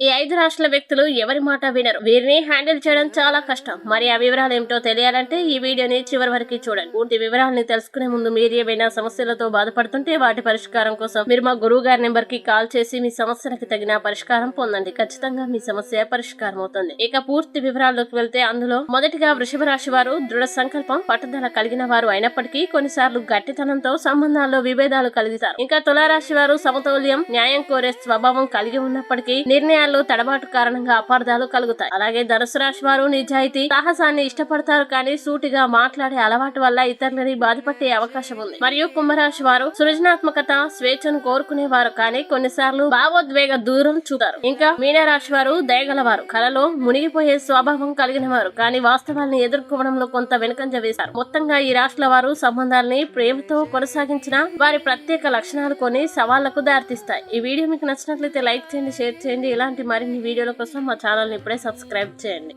ఈ ఐదు రాష్ట్రాల వ్యక్తులు ఎవరి మాట వినరు. వీరిని హ్యాండిల్ చేయడం చాలా కష్టం. మరి ఆ వివరాలు ఏమిటో తెలియాలంటే ఈ వీడియోని చివరి వరకు చూడండి. పూర్తి వివరాలని తెలుసుకునే ముందు మీరు ఏవైనా సమస్యలతో బాధపడుతుంటే వాటి పరిష్కారం కోసం మీరు మా గురువు గారి నెంబర్కి కాల్ చేసి మీ సమస్యలకు తగిన పరిష్కారం పొందండి. ఖచ్చితంగా మీ సమస్య పరిష్కారం అవుతుంది. ఇక పూర్తి వివరాల్లోకి వెళ్తే అందులో మొదటిగా వృషభ రాశి వారు దృఢ సంకల్పం పట్టుదల కలిగిన వారు అయినప్పటికీ కొన్నిసార్లు గట్టితనంతో సంబంధాల్లో విభేదాలు కలుగుతారు. ఇంకా తులారాశి వారు సమతౌల్యం న్యాయం కోరే స్వభావం కలిగి ఉన్నప్పటికీ నిర్ణయాల్లో తడబాటు కారణంగా అపార్థాలు కలుగుతాయి. అలాగే ధనుసు రాశి వారు నిజాయితీ సాహసాన్ని ఇష్టపడతారు కానీ సూటిగా మాట్లాడే అలవాటు వల్ల ఇతరులని బాధపట్టే అవకాశం ఉంది. మరియు కుంభరాశి వారు సృజనాత్మకత స్వేచ్ఛను కోరుకునేవారు కానీ కొన్నిసార్లు భావోద్వేగ దూరం చూతారు. ఇంకా మీనరాశి వారు దయగలవారు. కలలో మునిగిపోయే స్వభావం కలిగిన వారు కానీ వాస్తవాలను ఎదుర్కోవడంలో కొంత వెనుకంజ వేశారు. మొత్తంగా ఈ రాష్ట్రాల వారు సంబంధాలని ప్రేమతో కొనసాగించిన వారి ప్రత్యేక లక్షణాలు కొన్ని సవాళ్ళకు దారితీస్తాయి. ఈ వీడియో మీకు నచ్చినట్లయితే లైక్ చేయండి షేర్ చేయండి. ఇలాంటి మరిన్ని వీడియోల కోసం మా ఛానల్ని ఇప్పుడే సబ్స్క్రైబ్ చేయండి.